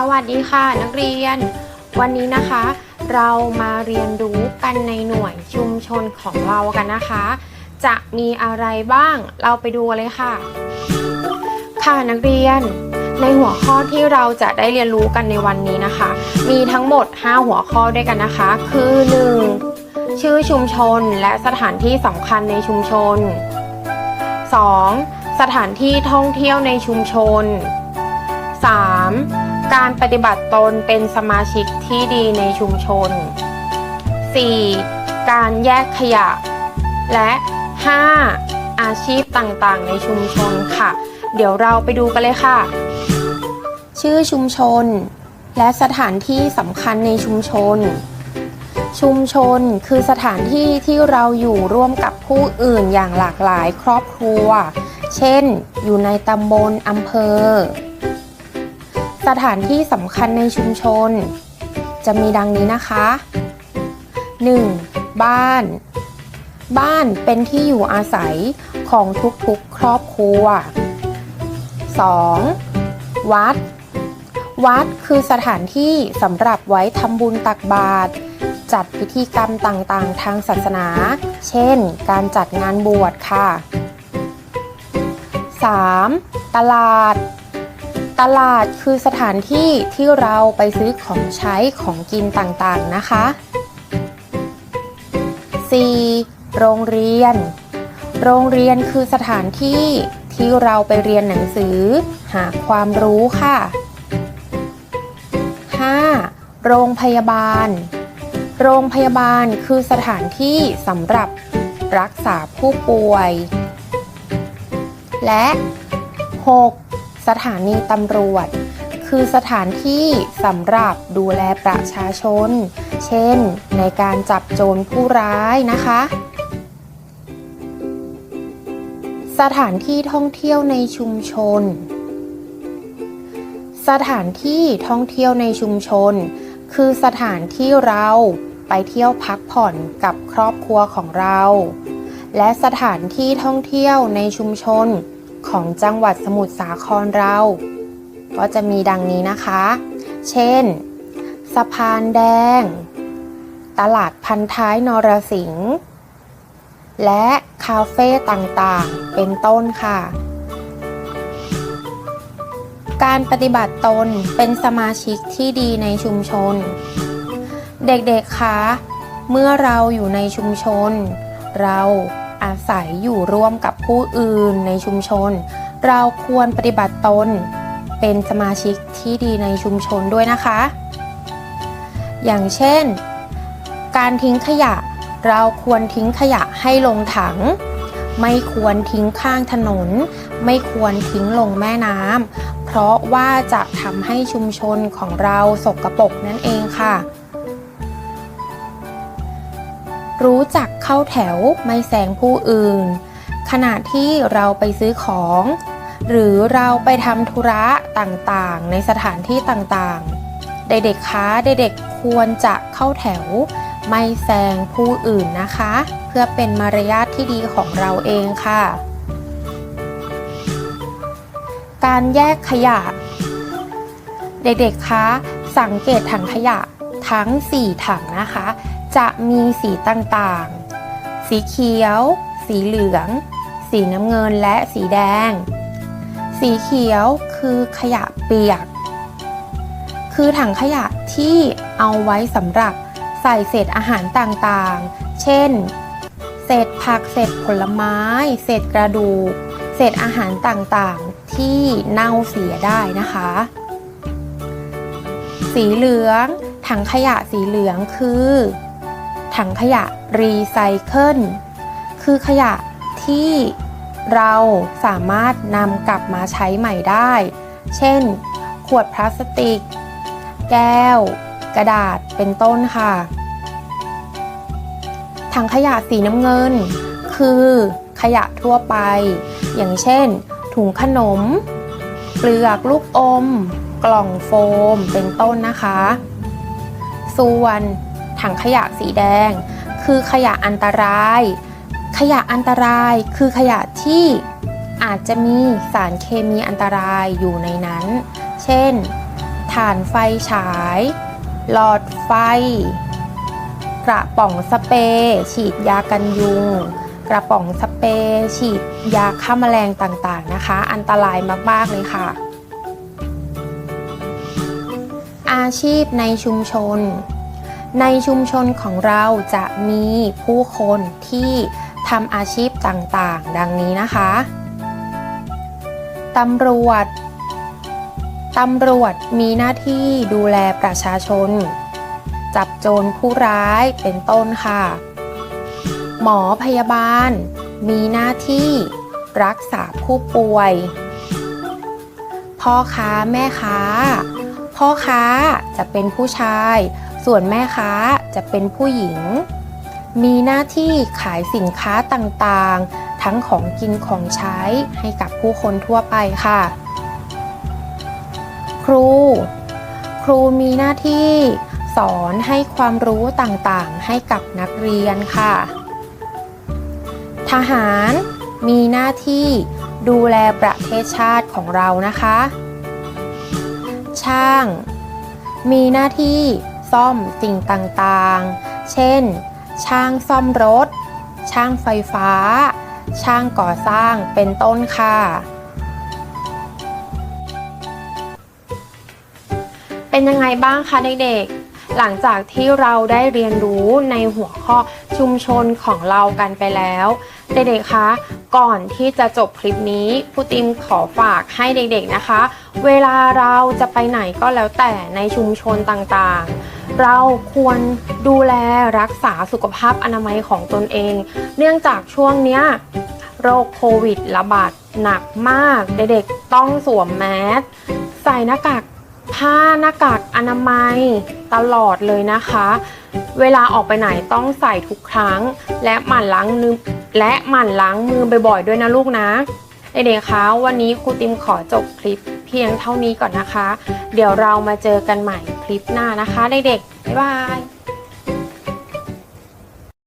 สวัสดีค่ะนักเรียน วันนี้นะคะ เรามาเรียนรู้กันในหน่วยชุมชนของเรากันนะคะ จะมีอะไรบ้างเราไปดูเลยค่ะ ค่ะนักเรียน ในหัวข้อที่เราจะได้เรียนรู้กันในวันนี้นะคะ มีทั้งหมด 5 หัวข้อด้วยกันนะคะ คือ 1. ชื่อชุมชนและสถานที่สำคัญในชุมชน 2. สถานที่ท่องเที่ยวในชุมชน 3. การปฏิบัติตนเป็นสมาชิกที่ดีในชุมชน 4. การแยกขยะ และ 5. อาชีพต่างๆ ในชุมชนค่ะ เดี๋ยวเราไปดูกันเลยค่ะ ชื่อชุมชน และสถานที่สำคัญในชุมชน ชุมชนคือสถานที่ที่เราอยู่ร่วมกับผู้อื่นอย่างหลากหลายครอบครัว เช่น อยู่ในตำบลอำเภอ สถานที่สำคัญในชุมชน จะมีดังนี้นะคะ 1. บ้าน บ้านเป็นที่อยู่อาศัยของทุกๆครอบครัว 2. วัด วัดคือสถานที่สำหรับไว้ทำบุญตักบาตรจัดพิธีกรรมต่างๆ ทางศาสนา เช่น การจัดงานบวชค่ะ 3. ตลาด ตลาดคือสถานที่ที่เราไปซื้อของใช้ของกินต่างๆนะคะ 4. โรงเรียน โรงเรียนคือสถานที่ที่เราไปเรียนหนังสือ หาความรู้ค่ะ 5. โรงพยาบาล โรงพยาบาลคือสถานที่สำหรับรักษาผู้ป่วย และ 6. สถานีตำรวจ คือสถานที่สำหรับดูแลประชาชน เช่น ในการจับโจรผู้ร้ายนะคะ สถานที่ท่องเที่ยวในชุมชน สถานที่ท่องเที่ยวในชุมชน คือสถานที่เราไปเที่ยวพักผ่อนกับครอบครัวของเรา และสถานที่ท่องเที่ยวในชุมชน ของจังหวัดสมุทรสาครเรา ก็จะมีดังนี้นะคะ เช่น สะพานแดง ตลาดพันท้ายนรสิงห์ และคาเฟ่ต่างๆ เป็นต้นค่ะ การปฏิบัติตนเป็นสมาชิกที่ดีในชุมชน เด็กๆ คะ เมื่อเราอยู่ในชุมชน เรา อาศัยอยู่ร่วมกับผู้อื่นในชุมชน เราควรปฏิบัติตน เป็นสมาชิกที่ดีในชุมชนด้วยนะคะ อย่างเช่น การทิ้งขยะ เราควรทิ้งขยะให้ลงถัง ไม่ควรทิ้งข้างถนน ไม่ควรทิ้งลงแม่น้ำเพราะว่าจะทำให้ชุมชนของเราสกรปรกนั่นเองค่ะ รู้จัก เข้าแถวไม่แซงผู้อื่น ขณะที่เราไปซื้อของ หรือเราไปทำธุระต่างๆ ในสถานที่ต่างๆ เด็กๆคะเด็กๆควรจะเข้าแถว ไม่แซงผู้อื่นนะคะ เพื่อเป็นมารยาทที่ดีของเราเองค่ะ การแยกขยะ เด็กๆคะสังเกตถังขยะทั้ง 4 ถังนะคะ จะมีสีต่างๆ สีเขียว สีเหลือง สีน้ำเงินและสีแดง สีเขียวคือขยะเปียก คือถังขยะที่เอาไว้สำหรับใส่เศษอาหารต่างๆ เช่น เศษผัก เศษผลไม้ เศษกระดูก เศษอาหารต่างๆ ที่เน่าเสียได้นะคะ สีเหลือง ถังขยะสีเหลืองคือ ถังขยะรีไซเคิลคือขยะที่เราสามารถนำกลับมาใช้ใหม่ได้ เช่น ขวดพลาสติก แก้ว กระดาษเป็นต้นค่ะ ถังขยะสีน้ำเงิน คือขยะทั่วไป อย่างเช่น ถุงขนม เปลือกลูกอม กล่องโฟม เป็นต้นนะคะ ส่วน ถังขยะสีแดง คือขยะอันตราย ขยะอันตรายคือขยะที่อาจจะมีสารเคมีอันตรายอยู่ในนั้น เช่น ถ่านไฟฉาย หลอดไฟ กระป๋องสเปรย์ฉีดยากันยุง กระป๋องสเปรย์ฉีดยาฆ่าแมลงต่างๆนะคะ อันตรายมากๆเลยค่ะ อาชีพในชุมชน ในชุมชนของเราจะมีผู้คนที่ทำอาชีพต่างๆ ดังนี้นะคะตำรวจตำรวจมีหน้าที่ดูแลประชาชน จับโจรผู้ร้ายเป็นต้นค่ะ หมอพยาบาล มีหน้าที่รักษาผู้ป่วย พ่อค้าแม่ค้า พ่อค้าจะเป็นผู้ชาย ส่วนแม่ค้าจะเป็นผู้หญิง มีหน้าที่ขายสินค้าต่างๆ ทั้งของกินของใช้ให้กับผู้คนทั่วไปค่ะ ครู ครูมีหน้าที่สอนให้ความรู้ต่างๆ ให้กับนักเรียนค่ะ ทหารมีหน้าที่ดูแลประเทศชาติของเรานะคะ ช่าง มีหน้าที่ ซ่อมสิ่งต่างๆ เช่น ช่างซ่อมรถ ช่างไฟฟ้า ช่างก่อสร้างเป็นต้นค่ะ เป็นยังไงบ้างคะเด็กๆ หลังจากที่เราได้เรียนรู้ในหัวข้อชุมชนของเรากันไปแล้ว เด็กๆ คะก่อนที่จะจบคลิปนี้ครูติมขอฝากให้เด็กๆนะคะ เวลาเราจะไปไหนก็แล้วแต่ในชุมชนต่างๆ เราควรดูแลรักษาสุขภาพอนามัยของตนเอง เนื่องจากช่วงเนี้ยโรคโควิดระบาดหนักมาก เด็กๆต้องสวมแมสใส่หน้ากากผ้าหน้ากากอนามัยตลอดเลยนะคะ เวลาออกไปไหนต้องใส่ทุกครั้ง และหมั่นล้างมือและหมั่นล้างมือบ่อยๆด้วยนะลูกนะเด็กๆคะวันนี้ครูติมขอจบคลิปเพียงเท่านี้ก่อนนะคะ เดี๋ยวเรามาเจอกันใหม่ ลิปหน้านะคะเด็กๆบ๊ายบาย